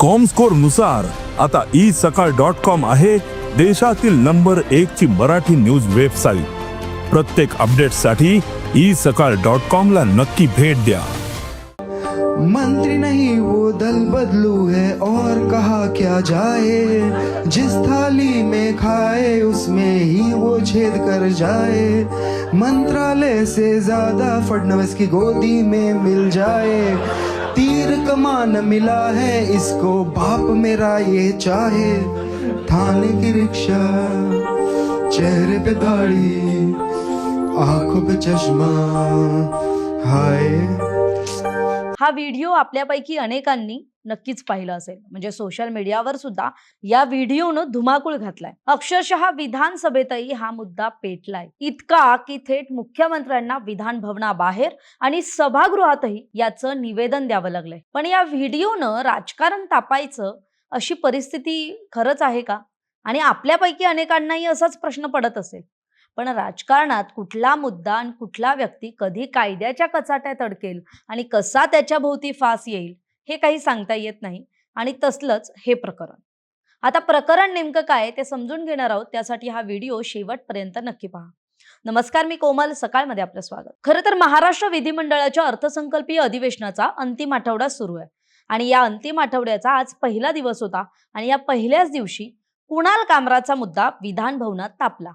कॉमस्कोरनुसार आता ई सकाळ dot com आहे देशातील नंबर एक ची मराठी न्यूज वेबसाईट प्रत्येक अपडेटसाठी ई सकाळ डॉट कॉम ला नक्की भेट द्या. मंत्री नहीं वो दल बदलू है और कहा क्या जाए। जिस थाली में खाए उसमें ही वो छेद कर जाए। मंत्रालय से ज्यादा फडनवीस की गोदी में मिल जाए। तीर कमान मिला है, इसको बाप मेरा ये चाहे। थाने की रिक्शा, चेहरे पे दाढ़ी, आँखों पे चश्मा, हाय। हा व्हिडिओ आपल्यापैकी अनेकांनी नक्कीच पाहिला असेल. म्हणजे सोशल मीडियावर सुद्धा या व्हिडिओनं धुमाकूळ घातलाय. अक्षरशः विधानसभेतही हा मुद्दा पेटलाय. इतका की थेट मुख्यमंत्र्यांना विधान भवनाबाहेर आणि सभागृहातही याचं निवेदन द्यावं लागलंय. पण या व्हिडिओनं राजकारण तापायचं अशी परिस्थिती खरंच आहे का? आणि आपल्यापैकी अनेकांनाही असाच प्रश्न पडत असेल. पण राजकारणात कुठला मुद्दा आणि कुठला व्यक्ती कधी कायद्याच्या कचाट्यात अडकेल आणि कसा त्याच्या भोवती फास येईल हे काही सांगता येत नाही आणि तसलंच हे प्रकरण. आता प्रकरण नेमकं काय ते समजून घेणार आहोत त्यासाठी हा व्हिडिओ शेवटपर्यंत नक्की पहा. नमस्कार मी कोमल सकाळमध्ये आपलं स्वागत. खरं तर महाराष्ट्र विधिमंडळाच्या अर्थसंकल्पीय अधिवेशनाचा अंतिम आठवडा सुरू आहे आणि या अंतिम आठवड्याचा आज पहिला दिवस होता आणि या पहिल्याच दिवशी कुणाल कामराचा मुद्दा विधान भवनात तापला.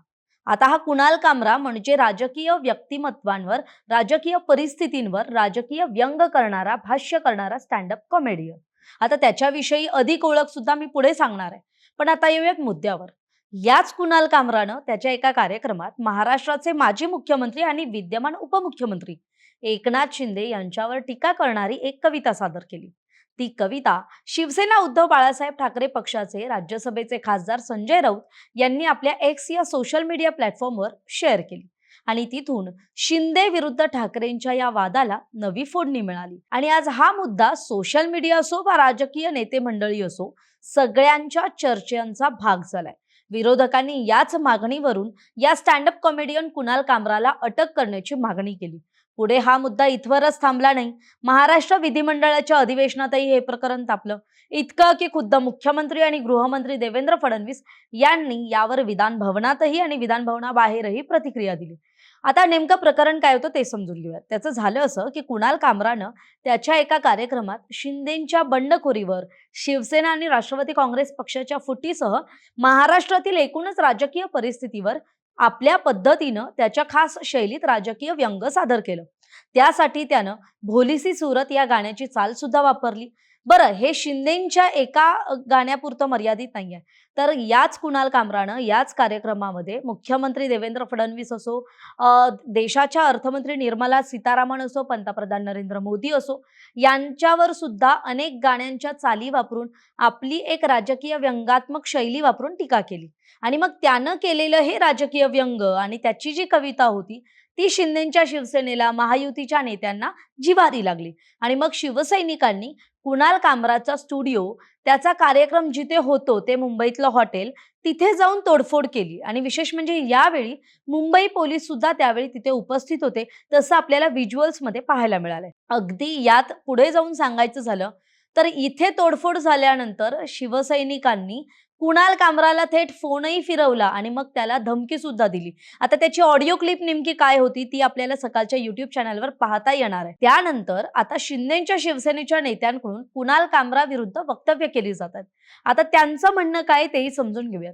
आता हा कुणाल कामरा म्हणजे राजकीय व्यक्तिमत्वांवर राजकीय परिस्थितींवर राजकीय व्यंग करणारा भाष्य करणारा स्टँडअप कॉमेडियन आता त्याच्याविषयी अधिक ओळख सुद्धा मी पुढे सांगणार आहे. पण आता येऊयात मुद्द्यावर. याच कुणाल कामरानं त्याच्या एका कार्यक्रमात महाराष्ट्राचे माजी मुख्यमंत्री आणि विद्यमान उपमुख्यमंत्री एकनाथ शिंदे यांच्यावर टीका करणारी एक कविता सादर केली. ती कविता शिवसेना उद्धव बाळासाहेब ठाकरे पक्षाचे राज्यसभेचे खासदार संजय राऊत यांनी आपल्या एक्स या सोशल मीडिया प्लॅटफॉर्मवर शेअर केली. आणि तिथून शिंदे विरुद्ध ठाकरेंच्या या वादाला नवी फोडणी मिळाली. आणि आज हा मुद्दा सोशल मीडिया असो वा राजकीय नेते मंडळी असो सगळ्यांच्या चर्चेचा भाग झालाय. विरोधकांनी याच मागणीवरून या स्टँडअप कॉमेडियन कुणाल कामराला अटक करण्याची मागणी केली. पुढे हा मुद्दा इथवरच थांबला नाही. महाराष्ट्र विधिमंडळाच्या अधिवेशनातही हे प्रकरण तापलं. इतकं की खुद्द मुख्यमंत्री आणि गृहमंत्री देवेंद्र फडणवीस यांनी यावर विधान भवनातही आणि विधान भवनाबाहेरही प्रतिक्रिया दिली. आता नेमकं प्रकरण काय होतं ते समजून घेऊयात. त्याचं झालं असं की कुणाल कामरानं त्याच्या एका कार्यक्रमात शिंदेच्या बंडखोरीवर शिवसेना आणि राष्ट्रवादी काँग्रेस पक्षाच्या फुटीसह महाराष्ट्रातील एकूणच राजकीय परिस्थितीवर आपल्या पद्धतीनं त्याच्या खास शैलीत राजकीय व्यंग सादर केलं. त्यासाठी त्यानं भोलीसी सुरत या गाण्याची चाल सुद्धा वापरली. बरं हे शिंदेच्या एका गाण्यापुरतं मर्यादित नाहीये. तर याच कुणाल कामरानं याच कार्यक्रमामध्ये मुख्यमंत्री देवेंद्र फडणवीस असो देशाच्या अर्थमंत्री निर्मला सीतारामन असो पंतप्रधान नरेंद्र मोदी असो यांच्यावर सुद्धा अनेक गाण्यांच्या चाली वापरून आपली एक राजकीय व्यंगात्मक शैली वापरून टीका केली. आणि मग त्यानं केलेलं हे राजकीय व्यंग आणि त्याची जी कविता होती ती शिंदेच्या शिवसेनेला महायुतीच्या नेत्यांना जिवारी लागली. आणि मग शिवसैनिकांनी कुणाल कामराचा स्टुडिओ त्याचा कार्यक्रम जिथे होतो ते मुंबईतलं हॉटेल तिथे जाऊन तोडफोड केली. आणि विशेष म्हणजे यावेळी मुंबई पोलीस सुद्धा त्यावेळी तिथे उपस्थित होते तसं आपल्याला व्हिज्युअल्समध्ये पाहायला मिळालंय. अगदी यात पुढे जाऊन सांगायचं झालं तर इथे तोडफोड झाल्यानंतर शिवसैनिकांनी कुणाल कामराला थेट फोनही फिरवला आणि मग त्याला धमकी सुद्धा दिली. आता त्याची ऑडिओ क्लिप नेमकी काय होती ती आपल्याला सकाळच्या युट्यूब चॅनलवर पाहता येणार आहे. त्यानंतर आता शिंदेच्या शिवसेनेच्या नेत्यांकडून कुणाल कामरा विरुद्ध वक्तव्य केली जातात आता त्यांचं म्हणणं काय तेही समजून घेऊयात.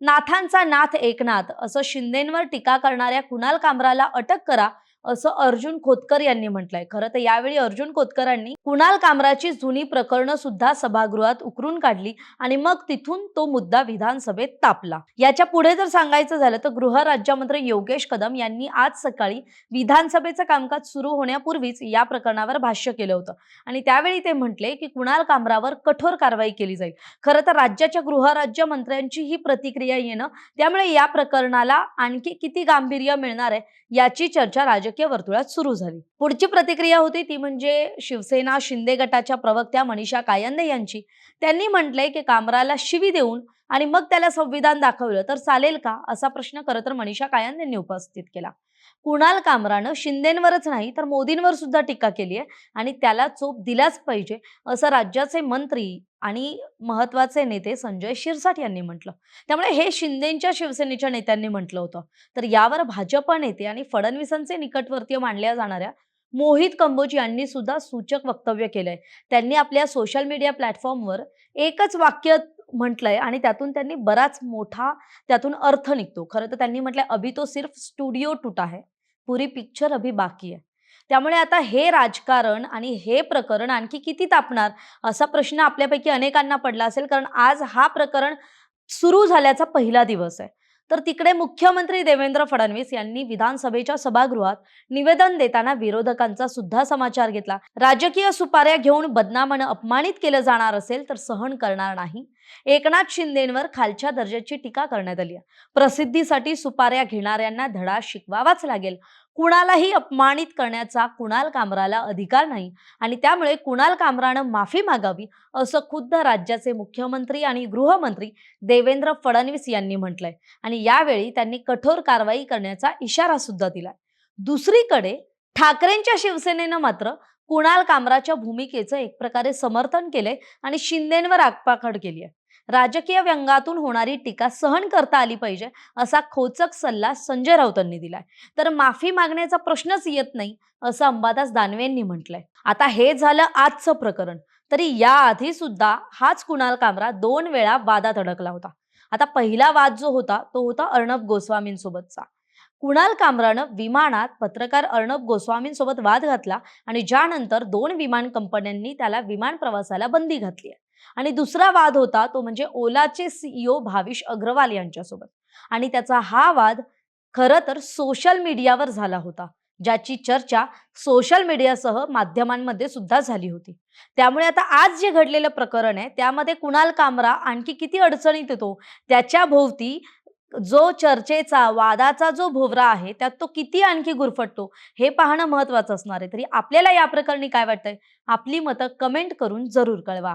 नाथांचा नाथ एकनाथ असं शिंदेंवर टीका करणाऱ्या कुणाल कामराला अटक करा असं अर्जुन खोतकर यांनी म्हटलंय. खरं तर यावेळी अर्जुन खोतकरांनी कुणाल कामराची जुनी प्रकरणं सुद्धा सभागृहात उकरून काढली आणि मग तिथून तो मुद्दा विधानसभेत तापला. याच्यापुढे जर सांगायचं झालं तर गृह राज्यमंत्री योगेश कदम यांनी आज सकाळी विधानसभेचं कामकाज सुरू होण्यापूर्वीच या प्रकरणावर भाष्य केलं होतं. आणि त्यावेळी ते म्हटले की कुणाल कामरावर कठोर कारवाई केली जाईल. खरं तर राज्याच्या गृहराज्य मंत्र्यांची ही प्रतिक्रिया येणं त्यामुळे या प्रकरणाला आणखी किती गांभीर्य मिळणार आहे याची चर्चा राजकीय वर्तुळात सुरू झाली. पुढची प्रतिक्रिया होती ती म्हणजे शिवसेना शिंदे गटाच्या प्रवक्त्या मनीषा कायंदे यांची. त्यांनी म्हटलंय की कामराला शिवी देऊन आणि मग त्याला संविधान दाखवलं तर चालेल का? असा प्रश्न खरं तर मनीषा कायंद यांनी उपस्थित केला. कुणाल कामरानं शिंदेंवरच नाही तर मोदींवर सुद्धा टीका केली आहे आणि त्याला चोप दिलाच पाहिजे असं राज्याचे मंत्री आणि महत्त्वाचे नेते संजय शिरसाट यांनी म्हटलं. त्यामुळे हे शिंदेच्या शिवसेनेच्या नेत्यांनी म्हटलं होतं. तर यावर भाजप नेते आणि फडणवीसांचे निकटवर्तीय मानल्या जाणाऱ्या मोहित कंबोज यांनी सुद्धा सूचक वक्तव्य केलंय. त्यांनी आपल्या सोशल मीडिया प्लॅटफॉर्मवर एकच वाक्य म्हटलंय आणि त्यातून त्यांनी बराच मोठा त्यातून अर्थ निघतो. खरं तर त्यांनी म्हटलंय अभि तो सिर्फ स्टुडिओ टूट आहे पुरी पिक्चर अभी बाकी आहे. त्यामुळे आता हे राजकारण आणि हे प्रकरण आणखी किती तापणार असा प्रश्न आपल्यापैकी अनेकांना पडला असेल कारण आज हा प्रकरण सुरू झाल्याचा पहिला दिवस आहे. तर तिकडे मुख्यमंत्री देवेंद्र फडणवीस यांनी विधानसभेच्या सभागृहात निवेदन देताना विरोधकांचा सुद्धा समाचार घेतला. राजकीय सुपाऱ्या घेऊन बदनामानं अपमानित केलं जाणार असेल तर सहन करणार नाही. एकनाथ शिंदेंवर खालच्या दर्जाची टीका करण्यात आली प्रसिद्धीसाठी सुपाऱ्या घेणाऱ्यांना धडा शिकवावाच लागेल. कुणालाही अपमानित करण्याचा कुणाल कामराला अधिकार नाही आणि त्यामुळे कुणाल कामरानं माफी मागावी असं खुद्द राज्याचे मुख्यमंत्री आणि गृहमंत्री देवेंद्र फडणवीस यांनी म्हटलंय. आणि यावेळी त्यांनी कठोर कारवाई करण्याचा इशारा सुद्धा दिलाय. दुसरीकडे ठाकरेंच्या शिवसेनेनं मात्र कुणाल कामराच्या भूमिकेचं एक प्रकारे समर्थन केलंय आणि शिंदेंवर आगपाखड केली आहे राजकीय व्यंगातून होणारी टीका सहन करता आली पाहिजे असा खोचक सल्ला संजय राऊतांनी दिलाय. तर माफी मागण्याचा प्रश्नच येत नाही असं अंबादास दानवेंनी म्हटलंय. आता हे झालं आजचं प्रकरण. तरी याआधी सुद्धा हाच कुणाल कामरा दोन वेळा वादात अडकला होता. आता पहिला वाद जो होता तो होता अर्णब गोस्वामींसोबतचा. कुणाल कामरानं विमानात पत्रकार अर्णब गोस्वामींसोबत वाद घातला आणि ज्यानंतर दोन विमान कंपन्यांनी त्याला विमान प्रवासाला बंदी घातली आहे. आणि दुसरा वाद होता तो म्हणजे ओलाचे सीईओ भाविश अग्रवाल यांच्यासोबत. आणि त्याचा हा वाद खरं तर सोशल मीडियावर झाला होता ज्याची चर्चा सोशल मीडियासह माध्यमांमध्ये सुद्धा झाली होती. त्यामुळे आता आज जे घडलेलं प्रकरण आहे त्यामध्ये कुणाल कामरा आणखी किती अडचणीत येतो त्याच्या भोवती जो चर्चेचा वादाचा जो भोवरा आहे त्यात तो किती आणखी गुरफटतो हे पाहणं महत्वाचं असणार आहे. तरी आपल्याला या प्रकरणी काय वाटतंय? आपली मतं कमेंट करून जरूर कळवा.